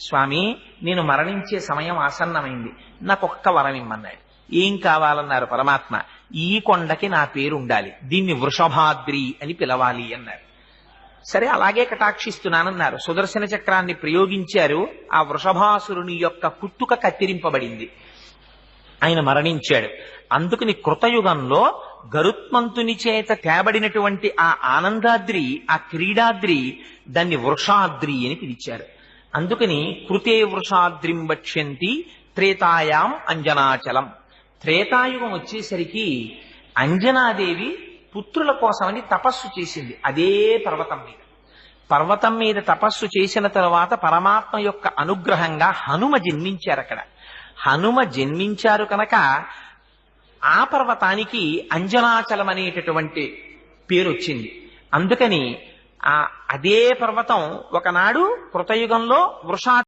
స్వామి నేను మరణించే సమయం ఆసన్నమైంది. నాకు ఒక్క వరం ఇమ్మన్నాడు. ఏం కావాలన్నారు పరమాత్మ? ఈ కొండకి నా పేరు ఉండాలి. దీన్ని వృషభాద్రి అని పిలవాలి అన్నారు. సరే అలాగే కటాక్షిస్తున్నానన్నారు. సుదర్శన చక్రాన్ని ప్రయోగించారు. ఆ వృషభాసురుని యొక్క కుట్టుక కత్తిరింపబడింది. ఆయన మరణించాడు. అందుకని కృతయుగంలో గరుత్మంతుని చేత తేబడినటువంటి ఆ ఆనందాద్రి ఆ క్రీడాద్రి దాన్ని వృషాద్రి అని పిలిచారు. అందుకని కృతే వృషాద్రిం వక్ష్యంతి త్రేతాయాం అంజనాచలం. త్రేతాయుగం వచ్చేసరికి అంజనాదేవి పుత్రుల కోసమని తపస్సు చేసింది. అదే పర్వతం మీద. పర్వతం మీద తపస్సు చేసిన తర్వాత పరమాత్మ యొక్క అనుగ్రహంగా హనుమ జన్మించారు అక్కడ. హనుమ జన్మించారు కనుక ఆ పర్వతానికి అంజనాచలం అనేటటువంటి పేరు వచ్చింది అందుకని ఆ అదే పర్వతం ఒకనాడు కృతయుగంలో వృషా